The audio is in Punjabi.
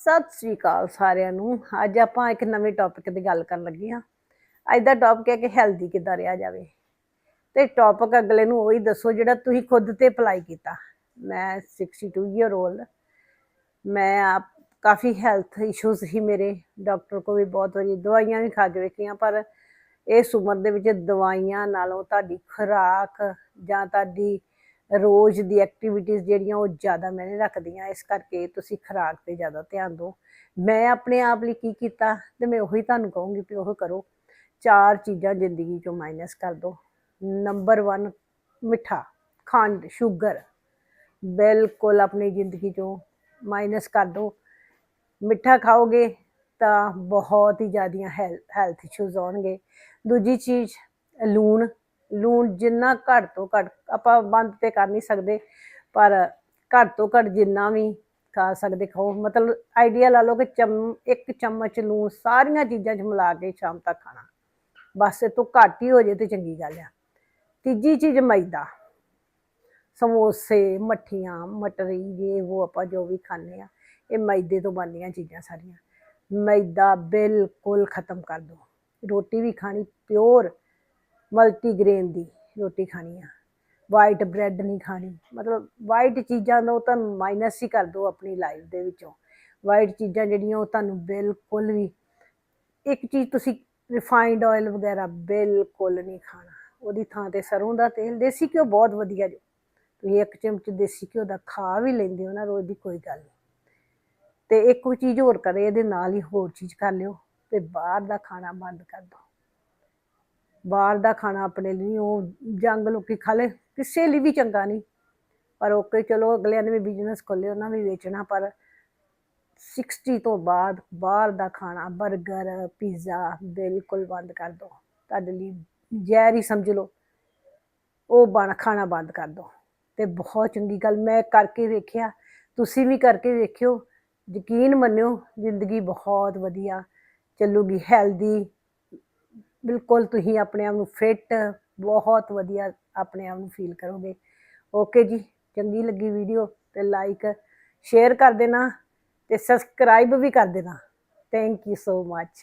ਸਤਿ ਸ੍ਰੀ ਅਕਾਲ ਸਾਰਿਆਂ ਨੂੰ। ਅੱਜ ਆਪਾਂ ਇੱਕ ਨਵੇਂ ਟੌਪਿਕ ਦੀ ਗੱਲ ਕਰਨ ਲੱਗੇ ਹਾਂ। ਅੱਜ ਦਾ ਟੌਪਿਕ ਹੈ ਕਿ ਹੈਲਦੀ ਕਿੱਦਾਂ ਰਿਹਾ ਜਾਵੇ। ਤੇ ਟੌਪਿਕ ਅਗਲੇ ਨੂੰ ਉਹੀ ਦੱਸੋ ਜਿਹੜਾ ਤੁਸੀਂ ਖੁਦ ਤੇ ਅਪਲਾਈ ਕੀਤਾ। ਮੈਂ 62 ਈਅਰ 올ਡ ਮੈਂ ਆਪ ਕਾਫੀ ਹੈਲਥ ਇਸ਼ੂਜ਼ ਸੀ ਮੇਰੇ। ਡਾਕਟਰ ਕੋ ਵੀ ਬਹੁਤ ਵਾਰੀ ਦਵਾਈਆਂ ਵੀ ਖਾ ਕੇ ਵੇਖੀਆਂ, ਪਰ ਇਸ ਉਮਰ ਦੇ ਵਿੱਚ ਦਵਾਈਆਂ ਨਾਲੋਂ ਤੁਹਾਡੀ ਖੁਰਾਕ ਜਾਂ ਤੁਹਾਡੀ ਰੋਜ਼ ਦੀ ਐਕਟੀਵਿਟੀਜ਼ ਜਿਹੜੀਆਂ ਉਹ ਜ਼ਿਆਦਾ ਮੈਨੇ ਰੱਖਦੀਆਂ, ਇਸ ਕਰਕੇ ਤੁਸੀਂ ਖੁਰਾਕ ਤੇ ਜ਼ਿਆਦਾ ਧਿਆਨ ਦਿਓ। ਮੈਂ ਆਪਣੇ ਆਪ ਲਈ ਕੀ ਕੀਤਾ ਤੇ ਮੈਂ ਉਹੀ ਤੁਹਾਨੂੰ ਕਹੂੰਗੀ ਕਿ ਉਹ ਕਰੋ। ਚਾਰ ਚੀਜ਼ਾਂ ਜ਼ਿੰਦਗੀ ਚੋਂ ਮਾਈਨਸ ਕਰ ਦਿਓ। ਨੰਬਰ 1 ਮਿੱਠਾ, ਖੰਡ ਸ਼ੂਗਰ ਬਿਲਕੁਲ ਆਪਣੀ ਜ਼ਿੰਦਗੀ ਚੋਂ ਮਾਈਨਸ ਕਰ ਦਿਓ। ਮਿੱਠਾ ਖਾਓਗੇ ਤਾਂ ਬਹੁਤ ਹੀ ਜ਼ਿਆਦੀਆਂ ਹੈਲਥ ਇਸ਼ੂਜ਼ ਆਉਣਗੇ। ਦੂਜੀ ਚੀਜ਼, ਲੂਣ ਲੂਣ ਜਿੰਨਾ ਘੱਟ ਤੋਂ ਘੱਟ, ਆਪਾਂ ਬੰਦ ਤੇ ਕਰ ਨਹੀਂ ਸਕਦੇ, ਪਰ ਘੱਟ ਤੋਂ ਘੱਟ ਜਿੰਨਾ ਵੀ ਖਾ ਸਕਦੇ ਖਾਓ। ਮਤਲਬ ਆਈਡੀਆ ਲਾ ਲਓ ਕਿ ਚਮ, ਇੱਕ ਚਮਚ ਲੂਣ ਸਾਰੀਆਂ ਚੀਜ਼ਾਂ 'ਚ ਮਿਲਾ ਕੇ ਸ਼ਾਮ ਤੱਕ ਖਾਣਾ। ਬਸ ਇਹ ਤੋਂ ਘੱਟ ਹੀ ਹੋ ਜੇ ਤੇ ਚੰਗੀ ਗੱਲ ਆ। ਤੀਜੀ ਚੀਜ਼ ਮੈਦਾ। ਸਮੋਸੇ, ਮੱਠੀਆਂ, ਮਟਰੀ, ਇਹ ਉਹ ਆਪਾਂ ਜੋ ਵੀ ਖਾਂਦੇ ਆ, ਇਹ ਮੈਦੇ ਤੋਂ ਬਣਦੀਆਂ ਚੀਜ਼ਾਂ ਸਾਰੀਆਂ। ਮੈਦਾ ਬਿਲਕੁਲ ਖਤਮ ਕਰ ਦੋ। ਰੋਟੀ ਵੀ ਖਾਣੀ ਪਿਓਰ ਮਲਟੀਗ੍ਰੇਨ ਦੀ ਰੋਟੀ ਖਾਣੀ ਆ। ਵਾਈਟ ਬ੍ਰੈਡ ਨਹੀਂ ਖਾਣੀ। ਮਤਲਬ ਵਾਈਟ ਚੀਜ਼ਾਂ ਨੂੰ ਤਾਂ ਮਾਈਨਸ ਹੀ ਕਰ ਦਿਓ ਆਪਣੀ ਲਾਈਫ ਦੇ ਵਿੱਚੋਂ। ਵਾਈਟ ਚੀਜ਼ਾਂ ਜਿਹੜੀਆਂ ਉਹ ਤੁਹਾਨੂੰ ਬਿਲਕੁਲ ਵੀ ਇੱਕ ਚੀਜ਼ ਤੁਸੀਂ ਰਿਫਾਈਨਡ ਆਇਲ ਵਗੈਰਾ ਬਿਲਕੁਲ ਨਹੀਂ ਖਾਣਾ। ਉਹਦੀ ਥਾਂ ਤੇ ਸਰੋਂ ਦਾ ਤੇਲ, ਦੇਸੀ ਘਿਓ ਬਹੁਤ ਵਧੀਆ ਜੀ। ਤੁਸੀਂ ਇੱਕ ਚਮਚ ਦੇਸੀ ਘਿਓ ਦਾ ਖਾ ਵੀ ਲੈਂਦੇ ਹੋ ਨਾ, ਰੋਜ਼ ਦੀ ਕੋਈ ਗੱਲ ਨਹੀਂ। ਤੇ ਇੱਕ ਚੀਜ਼ ਹੋਰ ਕਰੇ, ਇਹਦੇ ਨਾਲ ਹੀ ਹੋਰ ਚੀਜ਼ ਕਰ ਲਿਓ ਤੇ ਬਾਹਰ ਦਾ ਖਾਣਾ ਬੰਦ ਕਰ ਦਿਓ। ਬਾਹਰ ਦਾ ਖਾਣਾ ਆਪਣੇ ਲਈ ਉਹ ਜੰਗ ਲੋਕੀ ਖਾ ਲੈ ਕਿਸੇ ਲਈ ਵੀ ਚੰਗਾ ਨਹੀਂ। ਪਰ ਓਕੇ, ਚਲੋ ਅਗਲਿਆਂ ਨੇ ਵੀ ਬਿਜ਼ਨਸ ਖੋਲੇ ਉਹਨਾਂ ਵੀ ਵੇਚਣਾ, ਪਰ 60 ਤੋਂ ਬਾਅਦ ਬਾਹਰ ਦਾ ਖਾਣਾ 버ਗਰ ਪੀਜ਼ਾ ਬਿਲਕੁਲ ਬੰਦ ਕਰ ਦਿਓ ਤੁਹਾਡੇ ਲਈ ਜ਼ਹਿਰ ਹੀ ਸਮਝ ਲਓ, ਉਹ ਬਣ, ਖਾਣਾ ਬੰਦ ਕਰ ਦਿਓ ਤੇ ਬਹੁਤ ਚੰਗੀ ਗੱਲ, ਮੈਂ ਕਰਕੇ ਵੇਖਿਆ, ਤੁਸੀਂ ਵੀ ਕਰਕੇ ਵੇਖਿਓ, ਯਕੀਨ ਮੰਨਿਓ, ਜ਼ਿੰਦਗੀ ਬਹੁਤ ਵਧੀਆ ਚੱਲੂਗੀ ਹੈਲਦੀ ਬਿਲਕੁਲ ਤੁਸੀਂ ਆਪਣੇ ਆਪ ਨੂੰ ਫਿੱਟ ਬਹੁਤ ਵਧੀਆ ਆਪਣੇ ਆਪ ਨੂੰ ਫੀਲ ਕਰੋਗੇ। ਓਕੇ ਜੀ, ਚੰਗੀ ਲੱਗੀ ਵੀਡੀਓ ਤੇ ਲਾਈਕ ਸ਼ੇਅਰ ਕਰ ਦੇਣਾ ਤੇ ਸਬਸਕ੍ਰਾਈਬ ਵੀ ਕਰ ਦੇਣਾ। Thank you so much